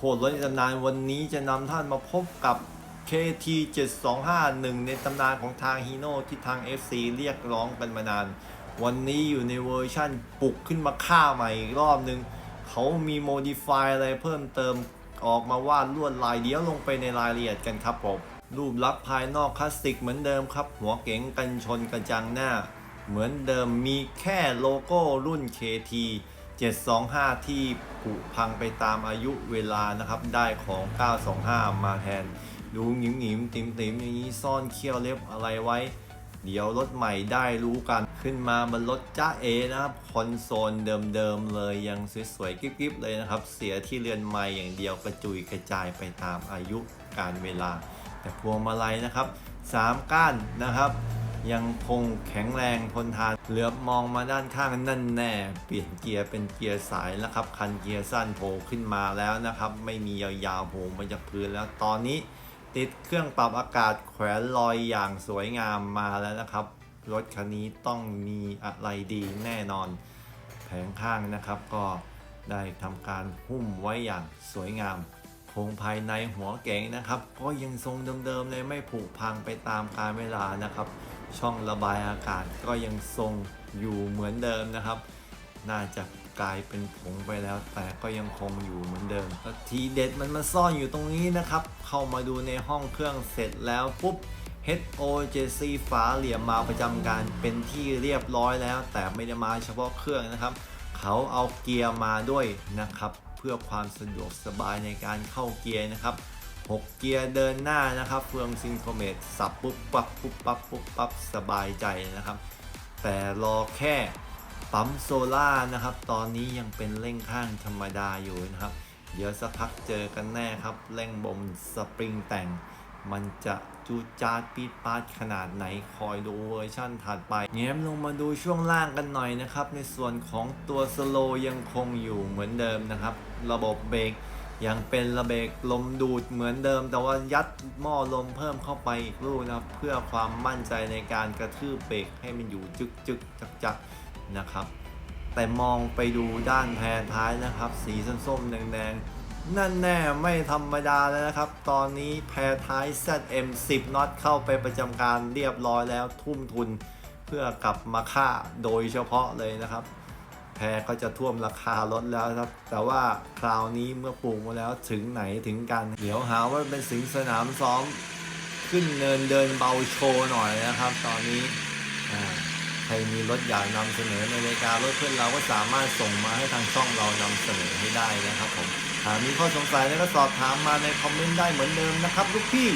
คตรล้นในตำนานวันนี้จะนำท่านมาพบกับ KT 7251ในตำนานของทางฮีโน่ที่ทาง FC เรียกร้องกันมานาน วันนี้อยู่ในเวอร์ชั่นปลุกขึ้นมาฆ่าใหม่อีกรอบนึง เขามีโมดิฟายอะไรเพิ่มเติมออกมาวาดลวดลายเดี๋ยวลงไปในรายละเอียดกันครับผม รูปลักษณ์ภายนอกคลาสสิกเหมือนเดิมครับ หัวเก๋งกันชนกระจังหน้า เหมือนเดิมมีแค่โลโก้รุ่น KT 725 ที่ผุพังไปตามอายุเวลานะครับ ได้ของ 925 มาแทน ดูหงิมหงิมๆติมติมๆอย่างนี้ซ่อนเขี้ยวเล็บอะไรไว้ เดี๋ยวรถใหม่ได้รู้กัน ขึ้นมาบนรถจ้าเอนะครับ คอนโซลเดิมๆเลยยังสวยๆกิ๊บๆเลยนะครับ เสียที่เรือนไม้อย่างเดียวกระจุยกระจายไปตามอายุการเวลา แต่พวงมาลัยนะครับ 3 ก้านนะครับ ยังคงแข็งแรงทนทาน เหลือบมองมาด้านข้างนั่นแน่ เปลี่ยนเกียร์เป็นเกียร์สายแล้วครับ คันเกียร์สั้นโผล่ขึ้นมาแล้วนะครับ ไม่มียาวๆโผล่มาจากพื้นแล้วตอนนี้ ติดเครื่องปรับอากาศแขวนลอยอย่างสวยงามมาแล้วนะครับ รถคันนี้ต้องมีอะไรดีแน่นอน แผงข้างนะครับก็ได้ทำการหุ้มไว้อย่างสวยงามโครงภายในหัวเก๋งนะครับ ก็ยังทรงเดิมๆเลยไม่ผุพังไปตามกาลเวลานะครับ ช่องระบายอากาศก็ยังทรงอยู่เหมือนเดิมนะครับ น่าจะกลายเป็นผงไปแล้ว แต่ก็ยังคงอยู่เหมือนเดิมทีเด็ดมันมาซ่อนอยู่ตรงนี้นะครับ เข้ามาดูในห้องเครื่องเสร็จแล้วปุ๊บ HOJC ฝาเหลี่ยมมาประจำการเป็นที่เรียบร้อยแล้ว แต่ไม่ได้มาเฉพาะเครื่องนะครับ เขาเอาเกียร์มาด้วยนะครับ เพื่อความสะดวกสบายในการเข้าเกียร์นะครับ 6 เกียร์เดินหน้านะครับเฟืองซิงโครเมตสับปุ๊บปั๊บปุ๊บปั๊บปุ๊บปั๊บสบายใจนะครับ แต่รอแค่ปั๊มโซล่านะครับ ตอนนี้ยังเป็นเร่งข้างธรรมดาอยู่นะครับ เดี๋ยวสักพักเจอกันแน่ครับเร่งบ่มสปริงแต่ง มันจะจูดจาดปีดปาดขนาดไหนคอยดูเวอร์ชั่นถัดไปแง้มลงมาดูช่วงล่างกันหน่อยนะครับ ในส่วนของตัวสโลยังคงอยู่เหมือนเดิมนะครับ ระบบเบรก ยังเป็นระเบกลมดูดเหมือนเดิม แต่ว่ายัดหม้อลมเพิ่มเข้าไปอีกลูกนะครับเพื่อความมั่นใจในการกระทืบเบรกให้มันอยู่จึกจึกจักจักนะครับ แต่มองไปดูด้านแพรท้ายนะครับ สีส้มๆแดงๆนั่นแน่ไม่ธรรมดาแล้วนะครับ ตอนนี้แพรท้าย ZM 10น็อตเข้าไปประจำการเรียบร้อยแล้วทุ่มทุน เพื่อกลับมาค่าโดยเฉพาะเลยนะครับ พรก็จะท่วมราคารถแล้วครับ แต่ว่าคราวนี้เมื่อปลูกมาแล้วถึงไหนถึงกันเดี๋ยวหาว่าเป็นสิงสนามซ้อมขึ้นเนินเดินเบาโชว์หน่อยนะครับ ตอนนี้ใครมีรถอยากนำเสนอในรายการรถเพื่อนเราก็สามารถส่งมาให้ทางช่องเรานำเสนอให้ได้นะครับผมหากมีข้อสงสัยแล้วก็สอบถามมาในคอมเมนต์ได้เหมือนเดิมนะครับลูกพี่